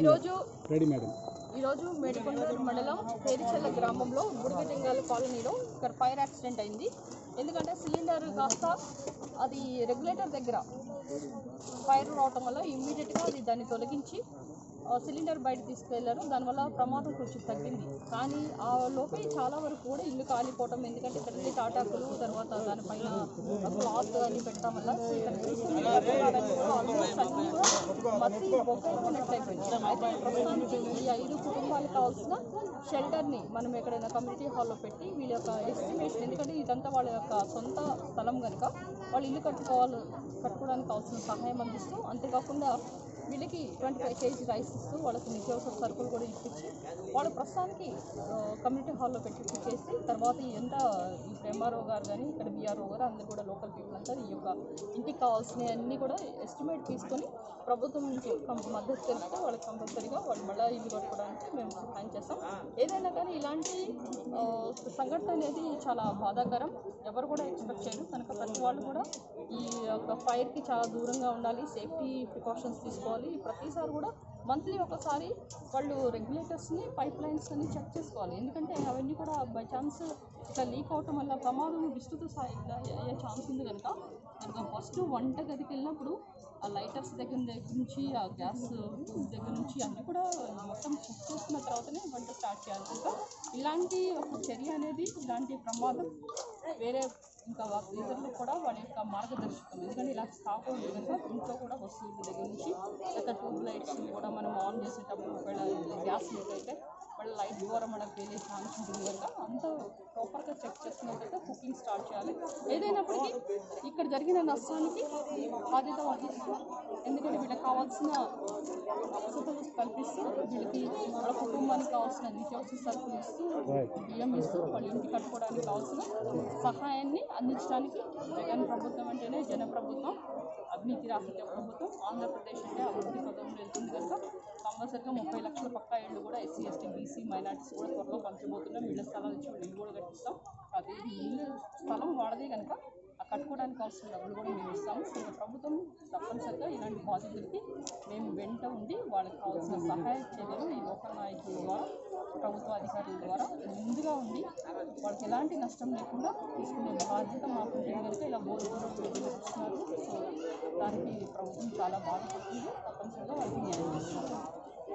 ఈరోజు ready madam. ఈరోజు మేడికొండూరు మండలం పేరిచెల్ల గ్రామంలో బుడిగటింగాల కాలనీలో ఇక్కడ ఫైర్ యాక్సిడెంట్ అయింది. ఎందుకంటే సిలిండర్ కాస్త అది రెగ్యులేటర్ దగ్గర ఫైర్ రావటం వల్ల ఇమ్మీడియట్గా అది దాన్ని తొలగించి ఆ, సిలిండర్ బయట తీసుకెళ్ళారు. దానివల్ల ప్రమాదం కొంచెం తగ్గింది. కానీ ఆ లోపే చాలా వరకు కూడా ఇల్లు కాలిపోవటం ఎందుకంటే ఇక్కడ టాటాకులు తర్వాత దానిపైన క్లాత్ అని పెట్టడం వల్ల ఇక్కడ ఆల్మోస్ట్ కూడా బొక్కైపోయినట్టు అయిపోయింది. అయితే ప్రస్తుతానికి ఈ ఐదు కుటుంబాలకు కావాల్సిన షెల్టర్ని మనం ఎక్కడైనా కమ్యూనిటీ హాల్లో పెట్టి వీళ్ళ యొక్క ఎస్టిమేషన్ ఎందుకంటే ఇదంతా వాళ్ళ యొక్క సొంత స్థలం కనుక వాళ్ళు ఇల్లు కట్టుకోవాలి కట్టుకోవడానికి కావాల్సిన సహాయం అందిస్తూ అంతేకాకుండా వీళ్ళకి ట్వంటీ ఫైవ్ కేజీ రైస్ ఇస్తూ వాళ్ళకి నిత్యావసర సరుకులు కూడా ఇప్పించి వాళ్ళు ప్రస్తుతానికి కమ్యూనిటీ హాల్లో పెట్టి చేసి తర్వాత ఎంత ఇప్పుడు ఎంఆర్ఓ గారు కానీ ఇక్కడ బీఆర్ఓ గారు అందరు కూడా లోకల్ పీపుల్ అంతా ఈ యొక్క ఇంటికి కావాల్సినవి అన్నీ కూడా ఎస్టిమేట్ తీసుకొని ప్రభుత్వం నుంచి మద్దతు తెలిపితే వాళ్ళకి కంపల్సరీగా వాళ్ళు మళ్ళీ ఇల్లు కట్టుకోవడానికి మేము ప్లాన్ చేస్తాం. ఏదైనా కానీ ఇలాంటి సంఘటన అనేది చాలా బాధాకరం. ఎవరు కూడా ఎక్స్పెక్ట్ చేయరు. కనుక ప్రతి వాళ్ళు కూడా ఈ యొక్క ఫైర్కి చాలా దూరంగా ఉండాలి. సేఫ్టీ ప్రికాషన్స్ తీసుకోవాలి. ప్రతిసారి కూడా మంత్లీ ఒకసారి వాళ్ళు రెగ్యులేటర్స్ని పైప్ లైన్స్ అని చెక్ చేసుకోవాలి. ఎందుకంటే అవన్నీ కూడా బై ఛాన్స్ ఇట్లా లీక్ అవటం వల్ల ప్రమాదం విస్తృత స్థాయిగా అయ్యే ఛాన్స్ ఉంది కనుక. కనుక ఫస్ట్ వంట గదికి వెళ్ళినప్పుడు ఆ లైటర్స్ దగ్గర దగ్గర నుంచి ఆ గ్యాస్ దగ్గర నుంచి అన్నీ కూడా మొత్తం చెక్ చేసుకున్న తర్వాతనే వంట స్టార్ట్ చేయాలి. కనుక ఇలాంటి ఒక చర్య అనేది ఇలాంటి ప్రమాదం వేరే ఇంకా వా- ఇతరులకు కూడా వాళ్ళ యొక్క మార్గదర్శకం. ఎందుకంటే ఇలా కాకూడదు కనుక ఇంట్లో కూడా వస్తువుల దగ్గర నుంచి లేకపోతే ట్యూబ్ లైట్స్ కూడా మనం ఆన్ చేసేటప్పుడు ఒకవేళ గ్యాస్ లీక్ అయితే వాళ్ళ లైట్ ద్వారా మనకు వెళ్ళే ఛాన్స్ ఉంటుంది కనుక అంత ప్రాపర్గా చెక్ చేసుకున్నట్లయితే కుకింగ్ స్టార్ట్ చేయాలి. ఏదైనప్పటికీ ఇక్కడ జరిగిన నష్టానికి బాధ్యత వహిస్తూ ఎందుకంటే వీళ్ళకి కావాల్సిన వసతులు కల్పిస్తూ వీళ్ళకి వాళ్ళ కుటుంబానికి కావాల్సిన నిత్యావసర సరుకులు ఇస్తూ బియ్యం ఇస్తూ వాళ్ళ ఇంటి కట్టుకోవడానికి కావాల్సిన సహాయాన్ని అందించడానికి జగన్ ప్రభుత్వం అంటేనే జన ప్రభుత్వం అవినీతి రాహిత్య ప్రభుత్వం ఆంధ్రప్రదేశ్ అంటే అభివృద్ధి పదంలో వెళ్తుంది కనుక కంపల్సరిగా ముప్పై లక్షల పక్కా ఇళ్ళు కూడా ఎస్సీ ఎస్టీ బీసీ మైనార్టీస్ కూడా త్వరలో పంచబోతున్నాం ఇళ్ళ స్థలాలు ఇచ్చి ఇల్లు కూడా కట్టిస్తాం. అదే ఇల్లు స్థలం వాడదే కనుక ఆ కట్టుకోవడానికి కావాల్సిన డబ్బులు కూడా మేము ఇస్తాము. సో ప్రభుత్వం తప్పనిసరిగా ఇలాంటి బాధితులకి మేము వెంట ఉండి వాళ్ళకి కావాల్సిన సహాయ చర్యలు ఈ లోకల్ నాయకుల ద్వారా ప్రభుత్వ అధికారుల ద్వారా ముందుగా ఉండి వాళ్ళకి ఎలాంటి నష్టం లేకుండా తీసుకునే బాధ్యత మాకు ఉంటుంది కనుక ఇలా బోర్డు చూస్తున్నారు సో దానికి ప్రభుత్వం చాలా బాధపడుతుంది. తప్పనిసరిగా వాళ్ళకి న్యాయం చేస్తున్నారు